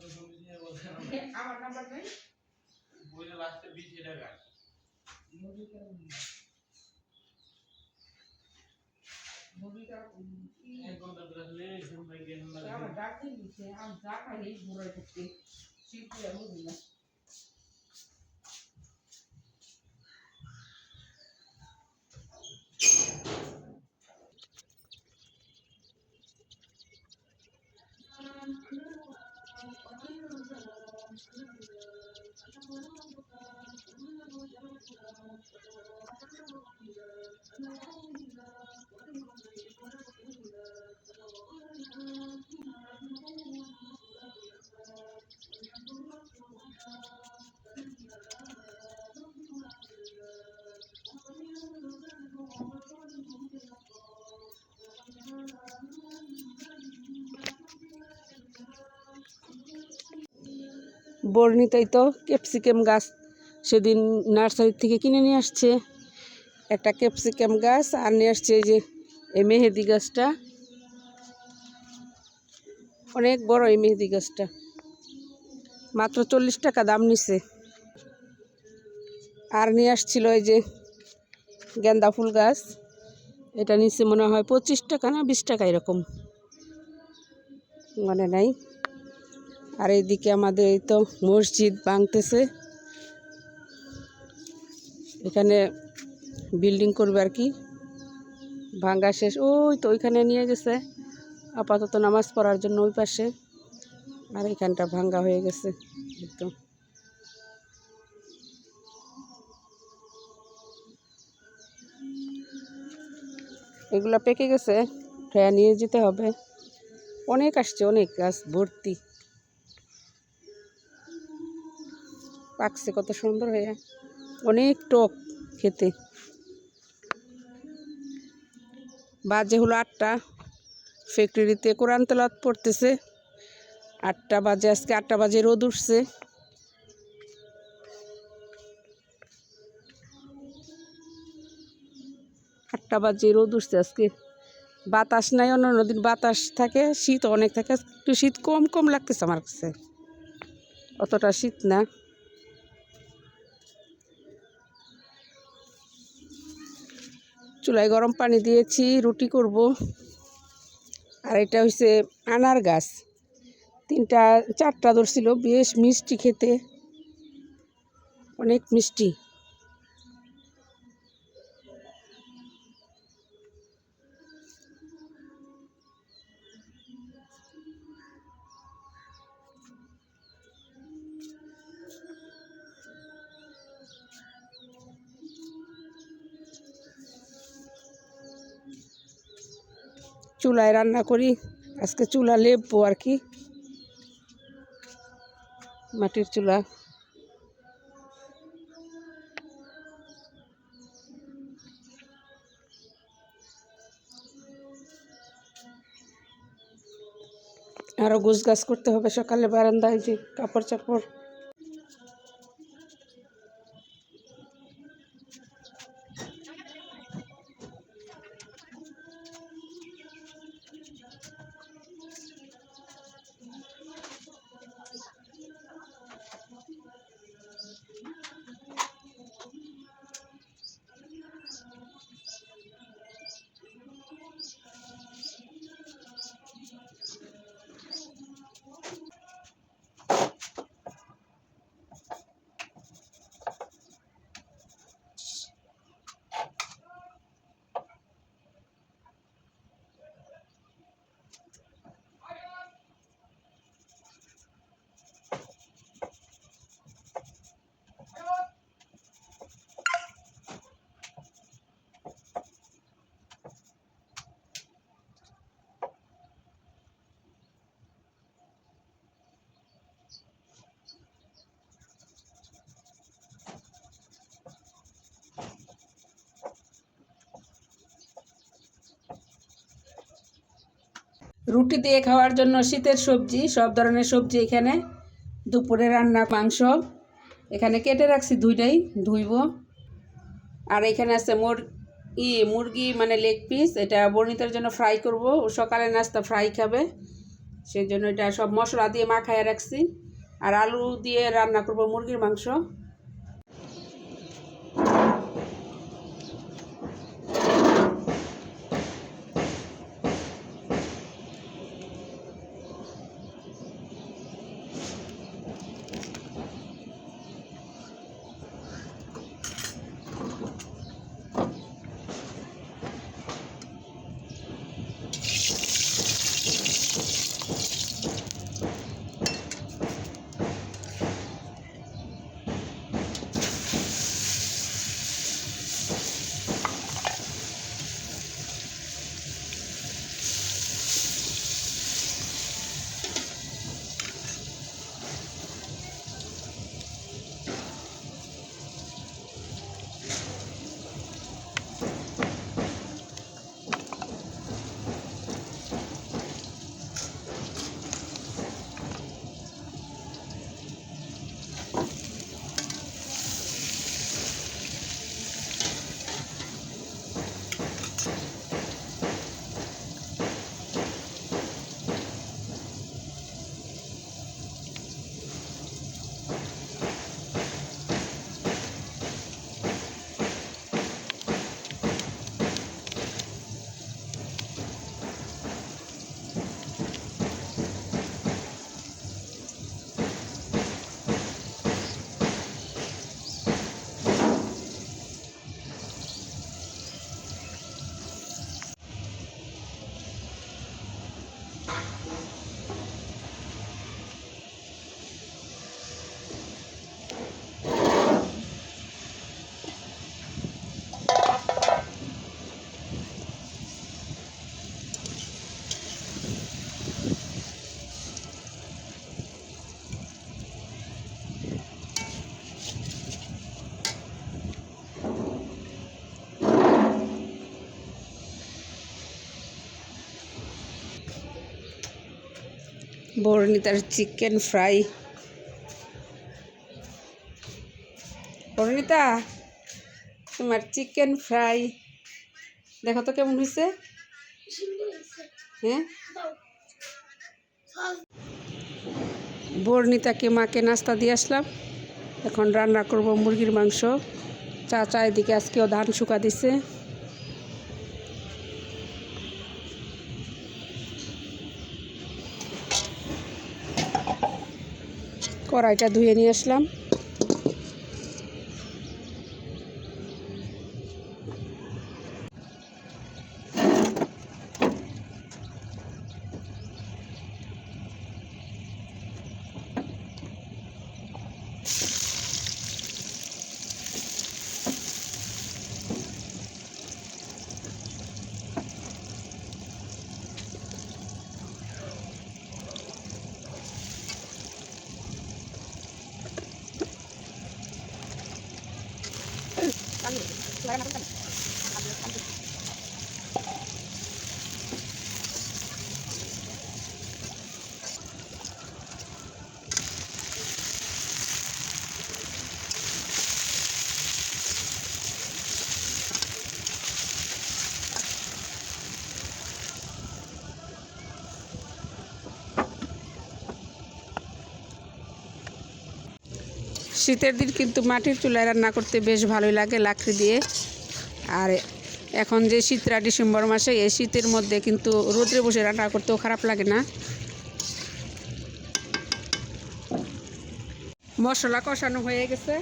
তো সংগীত নিয়ে বলছেন আমার নাম্বার নাই বইলে লাস্টে বিশ টাকা আমার ডাক্তার দিচ্ছে আমি টাকা নেই ঘুরাই করতে শিল্পী আমি বর্ণিতাই তো, ক্যাপসিকাম গাছ সেদিন নার্সারি থেকে কিনে নিয়ে আসছে। একটা ক্যাপসিকাম গাছ আর নিয়ে আসছে এই যে, এই মেহেদি গাছটা। অনেক বড় এই মেহেদি গাছটা। মাত্র চল্লিশ টাকা দাম নিছে। আর নিয়ে আসছিল এই যে গেন্দা ফুল গাছ। এটা নিচে মনে হয় পঁচিশ টাকা না বিশ টাকা এরকম। মানে নাই। আর এইদিকে আমাদের এই তো মসজিদ ভাঙতেছে। এখানে বিল্ডিং করবে আর কি। ভাঙ্গা শেষ। ওই তো ওইখানে নিয়ে গেছে। আপাতত নামাজ পড়ার জন্য ওই পাশে। আর এখানটা ভাঙ্গা হয়ে গেছে। একদম এগুলো পেকে গেছে। উঠায়া নিয়ে যেতে হবে। অনেক আসছে, অনেক গাছ ভর্তি। পাকছে, কত সুন্দর হয়ে। অনেক টক খেতে। বাজে হলো আটটা। ফ্যাক্টরিতে কোরআন তেলাত পড়তেছে। আটটা বাজে, আজকে আটটা বাজে রোদ উঠছে। আটটা বাজে রোদ উঠছে আজকে। বাতাস নাই অন্য অন্য দিন বাতাস থাকে, শীত অনেক থাকে। একটু শীত কম কম লাগতেছে আমার কাছে। অতটা শীত না। চুলায় গরম পানি দিয়েছি, রুটি করব। আর এটা হচ্ছে আনার গাছ। তিনটা, চারটা ধরছিল, বেশ মিষ্টি খেতে। অনেক মিষ্টি। চুলায় রান্না করি। আজকে চুলা লেপবো আর কি। মাটির চুলা। আরও গোছ গাছ করতে হবে সকালে বারান্দায় যে কাপড় চাপড় রুটি দিয়ে খাওয়ার জন্য শীতের সবজি, সব ধরনের সবজি এখানে। দুপুরে রান্না মাংস। এখানে কেটে রাখছি দুইটাই, ধুইব। আর এখানে আছে মুর ই মুরগি মানে লেগ পিস এটা বর্ণিতার জন্য ফ্রাই করব। ও সকালে নাস্তা ফ্রাই খাবে। সেই জন্য এটা সব মশলা দিয়ে মাখায় রাখছি। আর আলু দিয়ে রান্না করব মুরগির মাংস। বর্ণিতার চিকেন ফ্রাই। বর্ণিতা, তোমার চিকেন ফ্রাই। দেখো তো কেমন হয়েছে হ্যাঁ? বর্ণিতাকে মাকে নাস্তা দিয়ে আসলাম। এখন রান্না করব মুরগির মাংস। চাচা এদিকে আজকেও ধান শুকা দিছে। কড়াইটা ধুয়ে নিয়ে আসলাম। Claro, no, শীতের দিন কিন্তু মাটির চুলায় রান্না করতে বেশ ভালোই লাগে লাকড়ি দিয়ে। আর এখন যে শীতরা ডিসেম্বর মাসে, এই শীতের মধ্যে কিন্তু রোদ্রে বসে রান্না করতেও খারাপ লাগে না। মশলা কষানো হয়ে গেছে।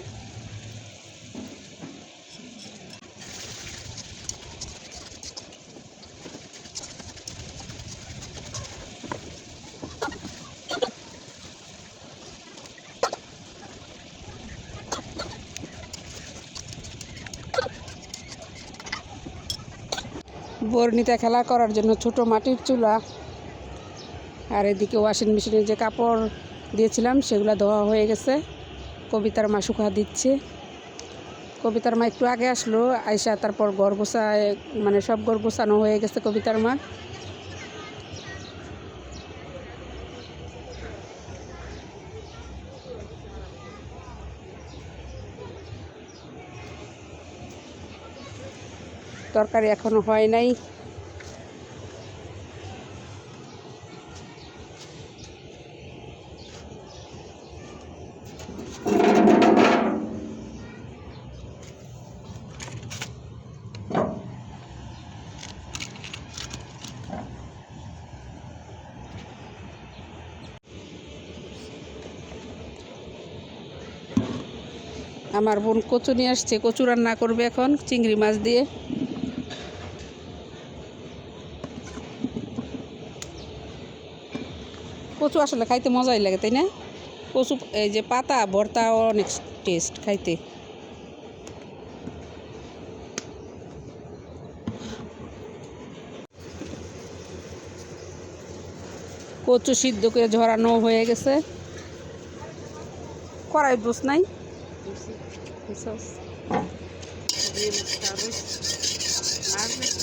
বর্ণিতা খেলা করার জন্য ছোট মাটির চুলা আর এদিকে ওয়াশিং মেশিনে যে কাপড় দিয়েছিলাম, সেগুলো ধোয়া হয়ে গেছে। কবিতার মা শুকা দিচ্ছে। কবিতার মা একটু আগে আসলো, আইসা তারপর গড় মানে সব গড় হয়ে গেছে কবিতার মা। তরকারি এখনও হয় নাই। আমার বোন কচু নিয়ে আসছে। কচু রান্না করবে এখন চিংড়ি মাছ দিয়ে। কচু আসলে খাইতে মজাই লাগে, তাই না? কচু, এই যে পাতা ভর্তা অনেক টেস্ট খাইতে। কচু সিদ্ধ করে ঝরানো হয়ে গেছে। কড়াই দোষ নাই? দিয়ে দিতে হবে। আর নাকি?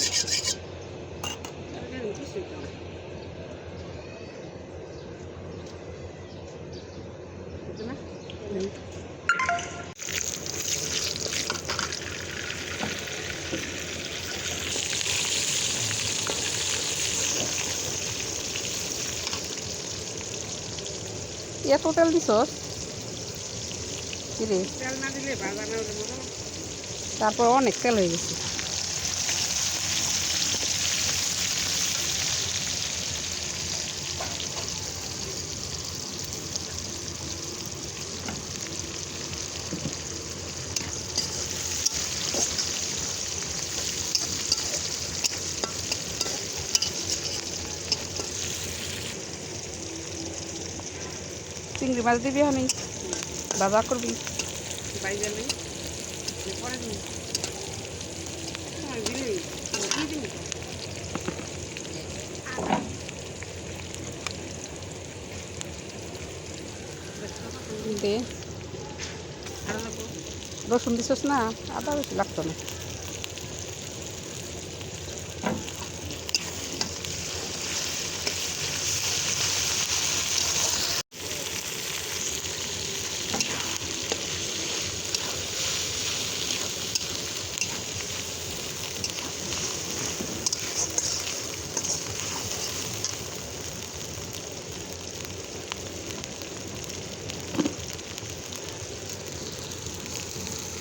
আর কিছুই তো না। বুঝছ না? হুম। এত তেল দিছস? কিরে? তারপর অনেক তেল হয়ে গেছে। চিংড়ি মাছ দিবি আমি বাবা করবি। হ্যাঁ দে। রসুন দিছস না? আদা বেশি লাগতো না।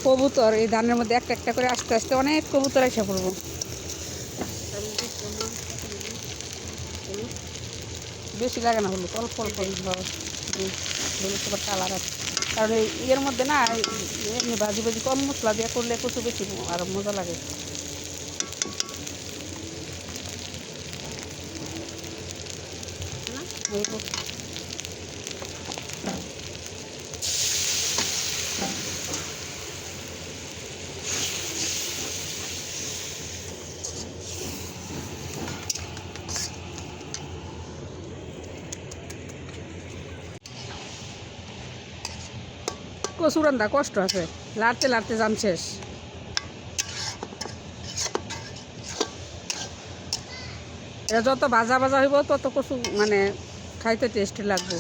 কবুতর, এই ধানের মধ্যে একটা একটা করে আস্তে আস্তে অনেক কবুতর এসে পড়ব। বেশি লাগে না হলুদ অল্প অল্প কালার আছে। কারণ ইয়ের মধ্যে না এমনি ভাজি ভাজি কম মশলা দিয়ে করলে কচু বেশি, আর মজা লাগে না? এই তো। কচু রান্দা কষ্ট আছে। লাড়তে লাড়তে যান শেষ। এটা যত ভাজা ভাজা হইব, তত কচু মানে খাইতে টেস্টি লাগবে।